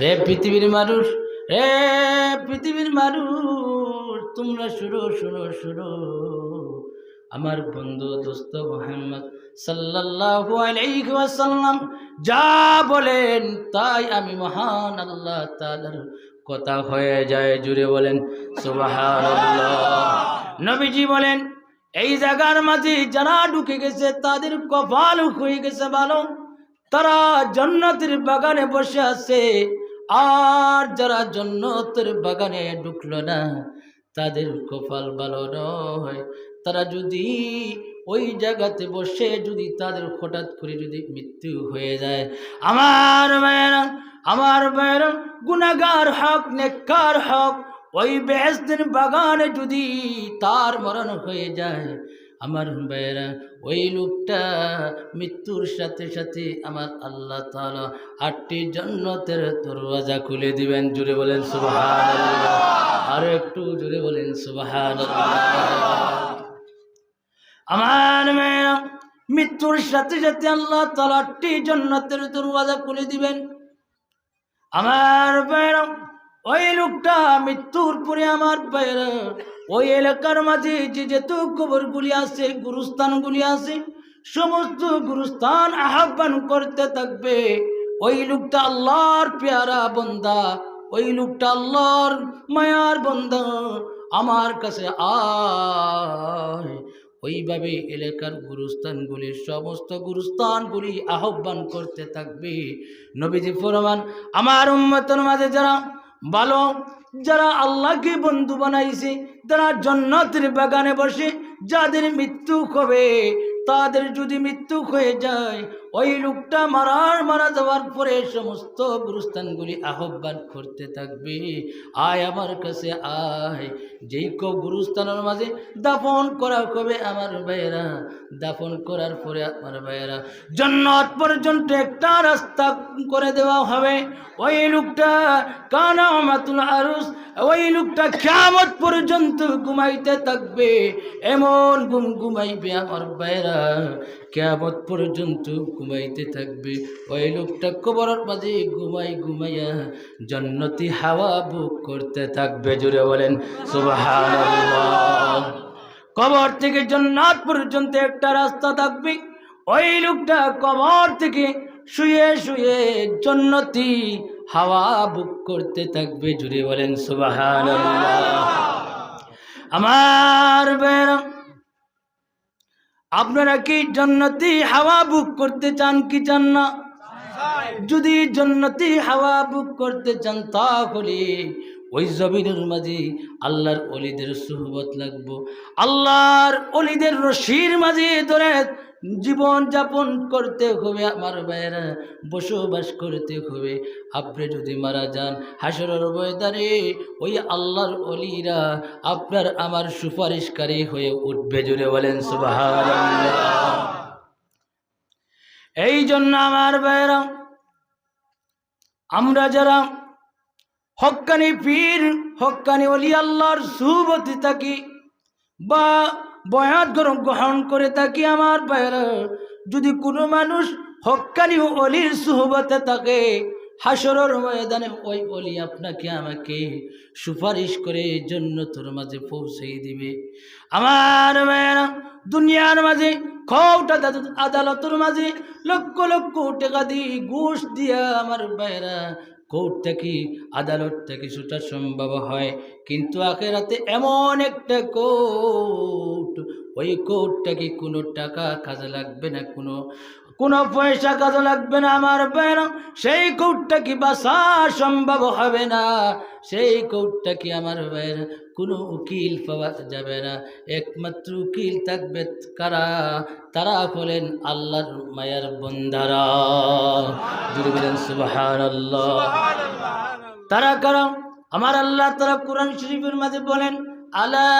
রে পৃথিবীর মানুষ, রে পৃথিবীর মানুষ, তোমরা শুরু শুরু শুরু আমার বন্ধু, দোস্ত মোহাম্মদ সাল্লাল্লাহু আলাইহি যা বলেন, তাই আমি মহান আল্লাহ তাআলার কথা হয়ে যায়, জুড়ে বলেন নবীজি বলেন, এই জায়গার মাঝে যারা ঢুকে গেছে, তাদের কপাল হয়ে গেছে ভালো। তারা জন্নতের বাগানে বসে আছে। আর যারা জন্নতের বাগানে ঢুকলো না, তাদের কপাল ভালো নয়। তারা যদি ওই জায়গাতে বসে, যদি তাদের হঠাৎ করে যদি মৃত্যু হয়ে যায়। আমার ভাইয়েরা আমার ভাইয়েরা গুনাগার হক, নেককার হক, ওই বেহেস্তের বাগানে যদি তার মরণ হয়ে যায় আমার ভাইয়েরা ওই লোকটা মৃত্যুর সাথে সাথে আমার আল্লাহ তাআলা আটটি জন্নতের দরওয়াজা খুলে দিবেন। জুড়ে বলেন সুবহানাল্লাহ। আর একটু জুড়ে বলেন সুবহানাল্লাহ। আমার মেয়েরা, মৃত্যুর সাথে সাথে আল্লাহ তাআলা আটটি জন্নতের দরওয়াজা খুলে দিবেন। আমার ভাইয়েরা ওই লোকটা মৃত্যুর পরে আমার ভাইয়েরা ওই এলাকার মাঝে যে যেত কবরগুলি আছে, গুরুস্থানগুলি আছে, সমস্ত গুরুস্থান আহ্বান করতে থাকবে। ওই লোকটা আল্লাহর পেয়ারা বন্দা, ওই লোকটা আল্লাহর মায়ার বন্দা, আমার কাছে আয়। ওইভাবে এলাকার গুরুস্থানগুলির সমস্ত গুরুস্থানগুলি আহ্বান করতে থাকবে। নবীজি ফরমান, আমার উম্মতের মাঝে যারা ভালো যারা আল্লাহকে বন্ধু বানাইছে, যারা জন্নতের বাগানে বসে, যাদের মৃত্যু হবে, তাদের যদি মৃত্যু হয়ে যায় ওই লোকটা মারার, মারা যাওয়ার পরে সমস্ত গুরুস্থানগুলি আহ্বান করতে থাকবে। আয় আমার কাছে, আয়। যেই কো গুরুস্থানের মাঝে দাফন করা কবে আমার ভাইয়েরা, দাফন করার পরে আমার ভাইয়েরা, জন্নত পর্যন্ত একটা রাস্তা করে দেওয়া হবে। ওই লোকটা কানা মাতুল আরুস, ওই লোকটা কেমত পর্যন্ত ঘুমাইতে থাকবে। এমন ঘুম ঘুমাইবে আমার ভাইয়েরা। কেমত পর্যন্ত ঘুমাইতে থাকবে। ওই লোকটা কবরের মাঝে ঘুমাই ঘুমাইয়া জন্নতি হাওয়া বুক করতে থাকবে। জুড়ে বলেন কবর থেকে জন্নাত পর্যন্ত একটা রাস্তা থাকবে। ওই লোকটা কবর থেকে শুয়ে শুয়ে জন্নতি হাওয়া বুক করতে থাকবে। জুড়ে বলেন, সুবহানাল্লাহ। আমার বেরা আপনারা কি জন্নতি হাওয়া বুক করতে চান কি চান না? যদি জন্নতি হাওয়া বুক করতে চান তাহলে ওই জমিনের মাঝে আল্লাহর অলিদের সুহবত লাগবো। আল্লাহর অলিদের রশির মাঝে ধরে জীবন যাপন করতে হবে আমার ভাইয়েরা, বসবাস করতে হবে। আপনি যদি মারা যান, হাসরের ময়দানে ওই আল্লাহর অলিরা আপনার আমার সুপারিশকারী হয়ে উঠবে জুড়ে বলেন এই জন্য আমার ভাইয়েরা, আমরা যারা হক্কানি পীর, হক্কানি অলি আল্লাহর সুবতি থাকি বা বয়াত গ্রহণ করে থাকি আমার ভাইয়েরা। যদি কোনো মানুষ হক্কানি ও অলির সুহবতে থাকে হাসরের ময়দানে ওই অলি আপনাকে আমাকে সুপারিশ করে জন্য তোর মাঝে পৌঁছে দিবে। আমার ভাইয়েরা, দুনিয়ার মাঝে খৌটা আদালতের মাঝে লক্ষ লক্ষ টাকা দিয়ে ঘুষ দিয়া আমার ভাইয়েরা কোর্ট থেকে আদালত থেকে সেটা সম্ভব হয়? কিন্তু আখেরাতে এমন একটা কোর্ট, ওই কোর্টটাকে কোনো টাকা কাজে লাগবে না, কোনো কোনো পয়সা কাজে লাগবে না আমার বেন সেই কোর্টটা কি বাসা সম্ভব হবে না? সেই কোর্টটা কি আমার বের কোনো উকিল পাওয়া যাবে না। একমাত্র উকিল থাকবে কারা? তারা হলেন আল্লাহর মায়ার বন্দারা। জুড়ে বলেন সুবাহান তারা কারা? আমার আল্লাহ তারা কোরআন শরীফের মাঝে বলেন, আলা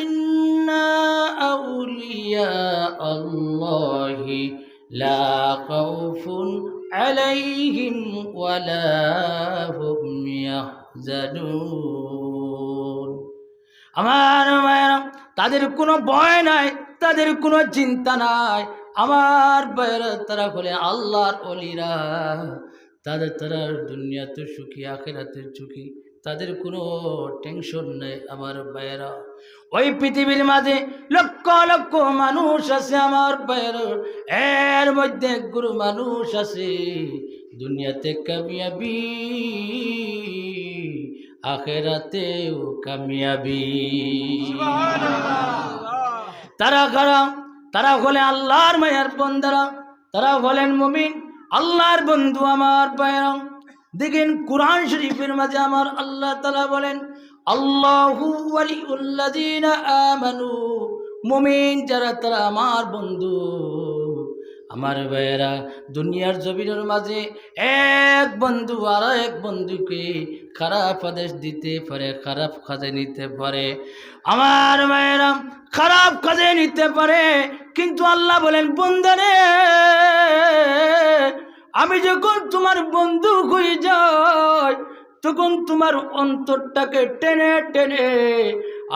ইন্না আমার মায়েরা, তাদের কোনো ভয় নাই, তাদের কোনো চিন্তা নাই। আমার বাইরে তারা হলে আল্লাহর অলিরা, তাদের তারা দুনিয়াতে সুখী, আখেরাতে সুখী, তাদের কোনো টেনশন নেই আমার বাইরা ওই পৃথিবীর মাঝে লক্ষ লক্ষ মানুষ আছে আমার বাইর এর মধ্যে গুরু মানুষ আছে, দুনিয়াতে কামিয়াবি আখেরাতেও কামিয়াবি। তারা কারা? তারা হলে আল্লাহর মায়ার বন্দারা। তারা হলেন মুমিন আল্লাহর বন্ধু আমার পায়রা দেখেন কোরআন শরীফের মাঝে আমার আল্লাহ তালা বলেন আল্লাহু ওয়ালিউল্লাযীনা আমানু। মুমিন যারা তারা আমার বন্ধু। আমার ভাইয়েরা, দুনিয়ার জমিনের মাঝে এক বন্ধু আর এক বন্ধুকে খারাপ আদেশ দিতে পারে, খারাপ কাজে নিতে পারে। আমার ভাইয়েরা, খারাপ কাজে নিতে পারে, কিন্তু আল্লাহ বলেন বন্ধুরে আমি যখন তোমার বন্ধু হয়ে যাই, তখন তোমার অন্তরটাকে টেনে টেনে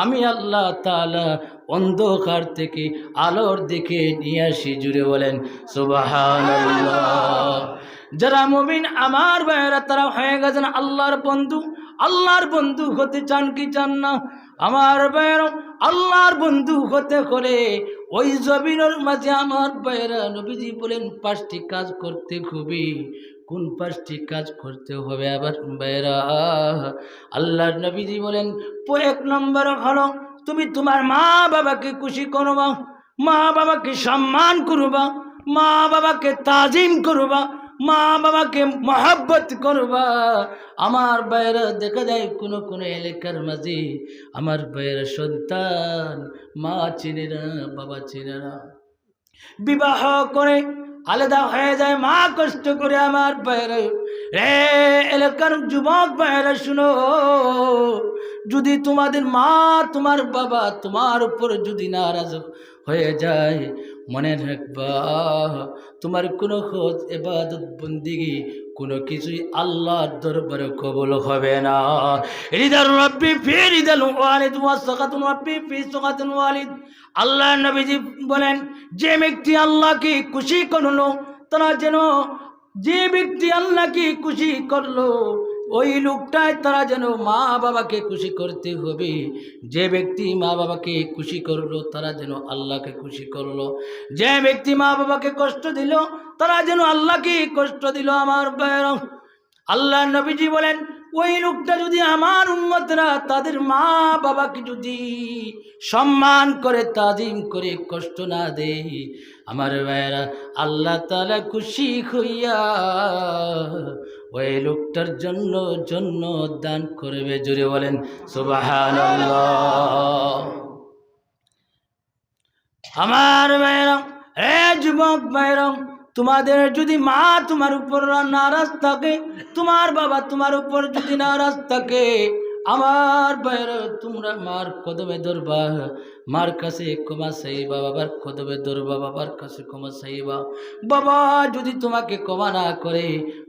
আমি আল্লাহ তাআলা অন্ধকার থেকে আলোর দিকে নিয়ে আসি, জুড়ে বলেন, সুবহানাল্লাহ। যারা মুমিন, আমার ভাইয়েরা, তারা হয়ে গেছেন আল্লাহর বন্ধু। আল্লাহর বন্ধু হতে চান কি চান না? আমার ভাইয়েরা, আল্লাহর বন্ধু হতে করে ওই জমিনের মাঝে আমার ভাইয়েরা নবীজি বলেন, পাঁচটি কাজ করতে খুবই, কোন পাঁচটি কাজ করতে হবে? আবার ভাইয়েরা, আল্লাহর নবীজি বলেন, এক নম্বর হলো তুমি তোমার মা বাবাকে খুশি করবা, মা বাবাকে সম্মান করবা, মা বাবাকে তাজিম করবা, মা বাবাকে মহাব্বত করবা। আমার বাইরে দেখা যায় কোনো কোনো এলাকার মাঝে আমার বাইরে সন্তান, মা চিনে না, বাবা চিনে না। বিবাহ করে আলাদা হয়ে যায়, মা কষ্ট করে আমার বাইরে রে, এলাকার যুবক বাইরে শুনো যদি তোমাদের মা, তোমার বাবা তোমার উপর যদি নারাজ হয়ে যায়, মনে রাখবা, তোমার কোনো খোঁজ এবাদত বন্দিগি কোনো কিছুই আল্লাহর দরবারে কবল হবে না। আল্লাহ নবীজি বলেন, যে ব্যক্তি আল্লাহকে খুশি করল, তারা যেন যে ব্যক্তি আল্লাহকে খুশি করল ওই লোকটাই তারা যেন মা বাবাকে খুশি করতে হবে। যে ব্যক্তি মা বাবাকে খুশি করল, তারা যেন আল্লাহকে খুশি করল। যে ব্যক্তি মা বাবাকে কষ্ট দিল, তারা যেন আল্লাহকে কষ্ট দিল। আমার আল্লাহ নবীজি বলেন, ওই লোকটা যদি আমার উন্মতরা তাদের মা বাবাকে যদি সম্মান করে, তাজিম করে, কষ্ট না দেয়, আমার ভাইয়েরা আল্লাহ তালা খুশি হইয়া ওই লোকটার জন্য জন্য দান করবে জুড়ে বলেন সুবাহান আমার ভাইয়েরা, এ যুবক ভাইয়েরা, তোমাদের যদি মা তোমার উপর নারাজ থাকে, তোমার বাবা তোমার উপর যদি নারাজ থাকে, আমার বাইরে তোমরা মার কদমে ধরবা। মার কাছে ক্ষমা চাইবা, বাবার খোদবে ধরবা, বাবার কাছে ক্ষমা চাইবা। বাবা যদি তোমাকে ক্ষমা না করে,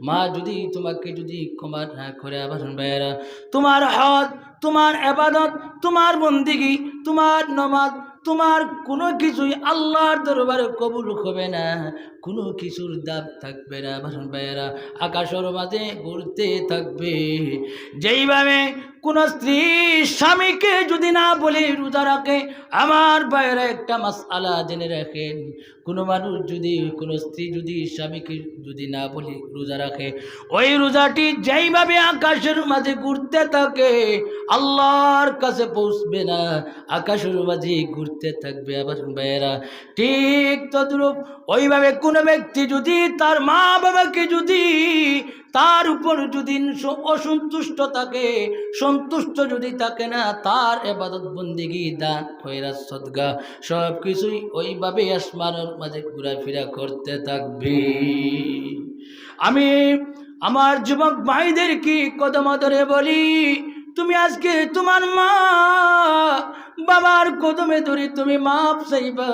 মা যদি তোমাকে যদি ক্ষমা না করে আবার বেড়া তোমার হজ, তোমার আবাদত, তোমার বন্দিগি, তোমার নমাজ, তোমার কোনো কিছুই আল্লাহর দরবারে কবুল হবে না। কোনো কিছুর দাম থাকবে না ভাষণ ভাইয়েরা। আকাশের মাঝে ঘুরতে থাকবে। যেইভাবে কোনো স্ত্রী স্বামীকে যদি না বলে রোজা রাখে, আমার বাইরে একটা মাস আলা জেনে রাখেন। কোনো মানুষ যদি, কোনো স্ত্রী যদি স্বামীকে যদি না বলে রোজা রাখে, ওই রোজাটি যেইভাবে আকাশের মাঝে ঘুরতে থাকে, আল্লাহর কাছে পৌঁছবে না। আকাশের মাঝে ঘুরতে থাকবে আবার ভাইয়েরা। ঠিক তদ্রূপ, ওইভাবে কোনো ব্যক্তি যদি তার মা বাবাকে যদি তার উপর যদি অসন্তুষ্ট থাকে, সন্তুষ্ট যদি থাকে না, তার এবাদত বন্দিগি দান খয়রাত সদগা। সব কিছুই ওইভাবে আসমানের মাঝে ঘোরাফেরা করতে থাকবে। আমি আমার যুবক ভাইদের কি কদম ধরে বলি, তুমি আজকে তোমার মা বাবার কদমে ধরে তুমি মাপ চাইবা।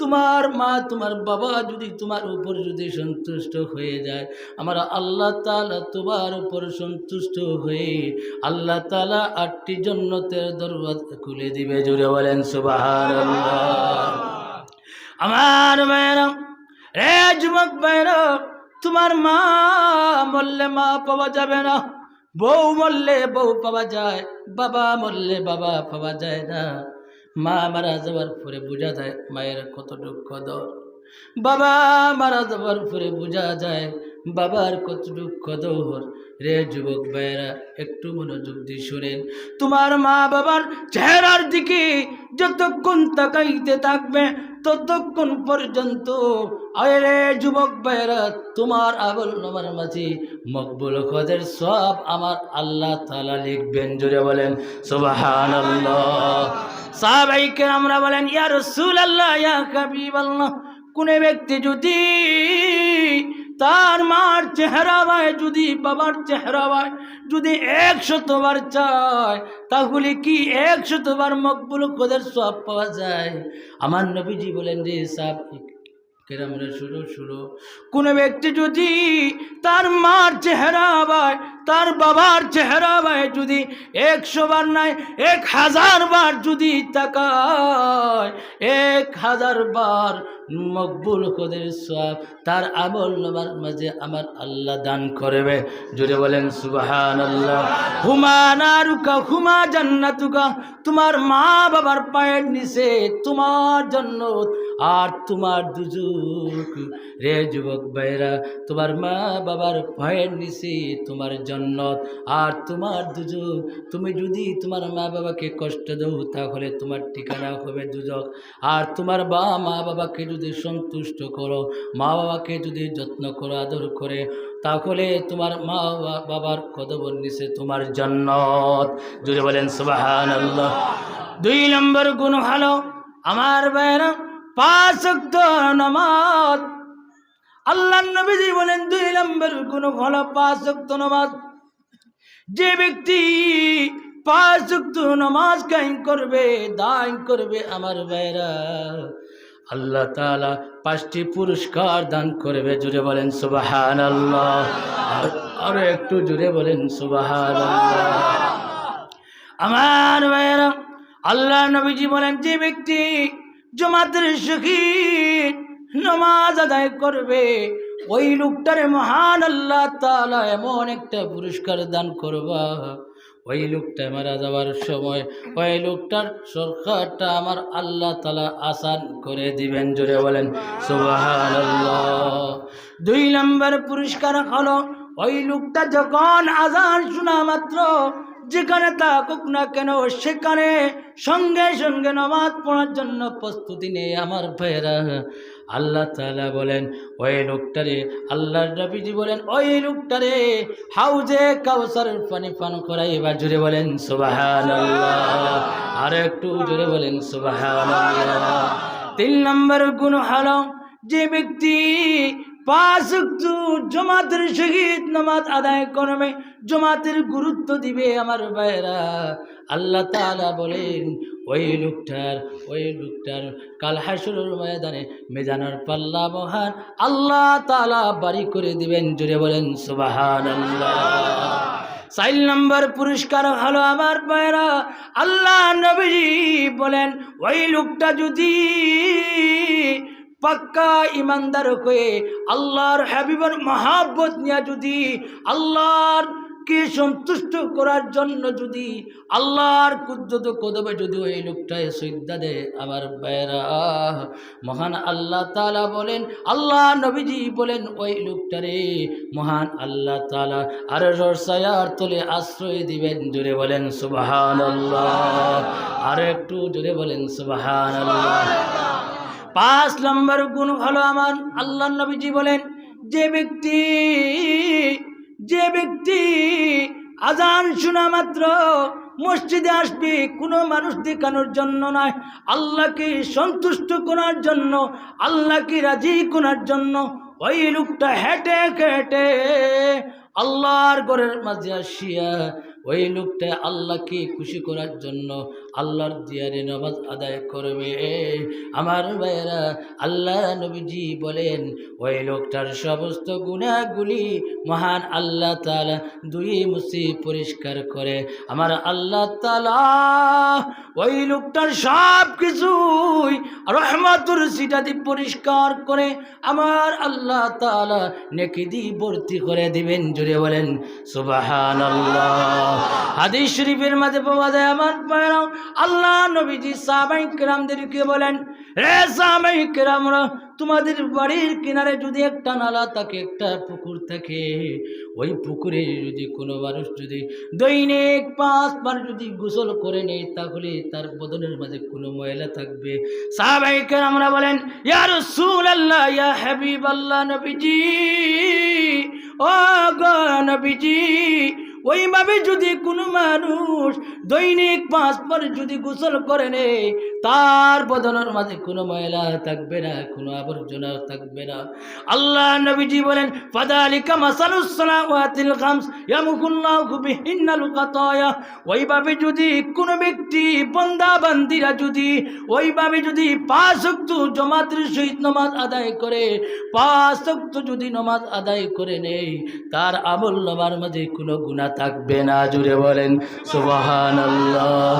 তোমার মা, তোমার বাবা যদি তোমার উপর যদি সন্তুষ্ট হয়ে যায়, আমার আল্লাহ তালা তোমার উপর সন্তুষ্ট হয়ে আল্লাহ তালা আটটি জন্নতের দরওয়াজা খুলে দিবে। জুড়ে বলেন সুবাহ আমার মেয়েরা রে যুবক ভাইরা তোমার মা বললে মা পাওয়া যাবে না। বউ মরলে বউ পাওয়া যায়, বাবা মরলে বাবা পাওয়া যায় না। মা মারা যাওয়ার পরে বোঝা যায়, মায়ের কত দুঃখ দর বাবা মারা যাওয়ার পরে বোঝা যায় বাবার কত দুঃখ দর রে যুবক ভাইয়েরা, একটু মনোযোগ দিয়ে শোনেন। তোমার মা বাবার চেহারার দিকে যতক্ষণ তাকাইতে থাকবে, ততক্ষণ পর্যন্ত আরে যুবক ভাইয়েরা, তোমার আবল নমার মাঝে। মকবুল খদের সব আমার আল্লাহ তালা লিখবেন জুড়ে বলেন সুবাহান সাহাবাইকে আমরা বলেন, ইয়া রসুল আল্লাহ ইয়া কাবিব আল্লাহ কোন ব্যক্তি যদি তার মার চেহারা বায় যদি বাবার চেহারা বায় যদি একশতবার চায়, তাহলে কি একশতবার মকবুল খোদের সব পাওয়া যায়? আমার নবীজি বলেন, রে সাহ কেরামরা শুরু শুরু। কোনো ব্যক্তি যদি তার মার চেহারা তার বাবার চেহারা যদি একশো বার নাই, এক হাজার বার যদি তাকায়, এক হাজার বার মকবুল কদের সব তার আমল নামার মাঝে আমার আল্লাহ দান করবে। জুড়ে বলেন সুবাহান আল্লাহ হুমা নারুকা, হুমা জান্নাতুকা, তোমার মা বাবার পায়ের নিচে তোমার জন্য আর তোমার দুজুক। রে যুবক ভাইরা তোমার মা বাবার পায়ের নিচে তোমার জন্নত আর তোমার দুজুক। তুমি যদি তোমার মা বাবাকে কষ্ট দাও, তাহলে তোমার ঠিকানা হবে দুজক। আর তোমার বা, মা বাবাকে যদি সন্তুষ্ট করো মা বাবাকে যদি যত্ন করো, আদর করে, তাহলে তোমার মা বাবার কদবর নিচে তোমার জন্নত। জুড়ে বলেন সুবাহান দুই নম্বর গুণ ভালো আমার বাইরা পাঁচ নামাজ। আল্লাহ নবীজি বলেন, দুই নম্বর গুণ ভালো পাঁচ নামাজ। যে ব্যক্তি পাঁচ নামাজ কায়েম করবে, দান করবে আমার বাইরা আল্লাহ তালা পাঁচটি পুরস্কার দান করবে, জুড়ে বলেন সুবাহান আল্লাহ আরও একটু জুড়ে বলেন সুবাহান আমার ভাইয়েরা, আল্লাহ নবীজি বলেন, যে ব্যক্তি জমাতের শহীদ নমাজ আদায় করবে, ওই লোকটারে মহান আল্লাহ তালা এমন একটা পুরস্কার দান করবা। ওই লোকটা মারা যাওয়ার সময় ওই লোকটার সরকারটা আমার আল্লাহ তালা আসান করে দিবেন, জোরে বলেন। দুই নম্বর পুরস্কার হলো ওই লোকটা যখন আজান শোনা মাত্র, যেখানে থাকুক না কেন সেখানে সঙ্গে সঙ্গে নামাজ পড়ার জন্য প্রস্তুতি নেই আমার ভাইয়েরা। আল্লাহ তালা বলেন, ওই লোকটারে আল্লাহ রবিজি বলেন, ওই লোকটারে হাউজে কাউসার পানি পান করাই এবার জুড়ে বলেন সুবাহান আর একটু জোরে বলেন সুবাহান তিন নম্বর গুণ হলো, যে ব্যক্তি জমাতের সহিত নামাজ আদায় করবে, জমাতের গুরুত্ব দিবে আমার ভাইয়েরা। আল্লাহ তাআলা বলেন ওই লোকটার ওই লোকটার কাল হাসুরের ময়দানে মেজানোর পাল্লা মহান আল্লাহ তালা বাড়ি করে দিবেন জুড়ে বলেন সুবাহান আল্লাহ চাইল নম্বর পুরস্কার হলো আমার পায়রা আল্লাহ নবীজি বলেন, ওই লোকটা যদি পাক্কা ইমানদার হয়ে আল্লাহর হাবিবর মহাব্বত নিয়ে যদি আল্লাহর কে সন্তুষ্ট করার জন্য যদি আল্লাহর কুদ্দত কদবে যদি ওই লোকটায় সৈদ্যা দেয়, আমার বাইরা মহান আল্লাহ তালা বলেন, আল্লাহ নবীজি বলেন, ওই লোকটারে মহান আল্লাহ তালা আর রসায়ার তোলে আশ্রয় দিবেন। জুড়ে বলেন সুবাহান আল্লাহ আর একটু জুড়ে বলেন সুবাহান আল্লাহ পাঁচ নম্বর গুণ হলো আমার আল্লাহ নবীজি বলেন, যে ব্যক্তি যে ব্যক্তি আজান শোনা মাত্র মসজিদে আসবে, কোনো মানুষ দেখানোর জন্য নয়। আল্লাহকে সন্তুষ্ট করার জন্য, আল্লাহকে রাজি করার জন্য ওই লোকটা হেঁটে হেঁটে আল্লাহর ঘরের মাঝে আসিয়া ওই লোকটা আল্লাহকে খুশি করার জন্য আল্লাহর দিয়ারে নামাজ আদায় করবে। আমার ভাইয়েরা, আল্লাহ নবীজি বলেন, ওই লোকটার সমস্ত গুণাগুলি মহান আল্লাহ তালা দুই মুসি পরিষ্কার করে। আমার আল্লাহ তালা ওই লোকটার সব কিছুই রহমাতুর সিটাদি পরিষ্কার করে আমার আল্লাহ তালা নেকি দি ভর্তি করে দিবেন। জুড়ে বলেন সুবাহান হাদিস শরীফের মাঝে পাওয়া যায় আমার পায়রাও আল্লাহ নবীজি সাহাবাই কেরামদেরকে বলেন রে সাহাবাই কেরামরা, তোমাদের বাড়ির কিনারে যদি একটা নালা থাকে, একটা পুকুর থাকে, ওই পুকুরে যদি কোনো মানুষ যদি দৈনিক পাঁচবার যদি গোসল করে নেই তাহলে তার বদনের মাঝে কোনো ময়লা থাকবে। সাহাবাইকার আমরা বলেন ইয়ার সুল আল্লাহ ইয়া হাবিব আল্লাহ নবীজি, ও গো নবীজি ওইভাবে যদি কোনো মানুষ দৈনিক পাঁচবার যদি গোসল করে নে, তার বদনের মাঝে কোনো ময়লা থাকবে না, কোনো আবর্জনা থাকবে না। আল্লাহ নবীজি বলেন ওইভাবে যদি কোনো ব্যক্তি, বন্দা বান্দিরা যদি ওইভাবে যদি পাঁচ ওয়াক্ত জমাতের সহিত নামাজ আদায় করে, পাঁচ ওয়াক্ত যদি নামাজ আদায় করে নেই তার আমল নামার মাঝে কোনো গুনাহ থাকবে না জুড়ে বলেন সুবহানাল্লাহ।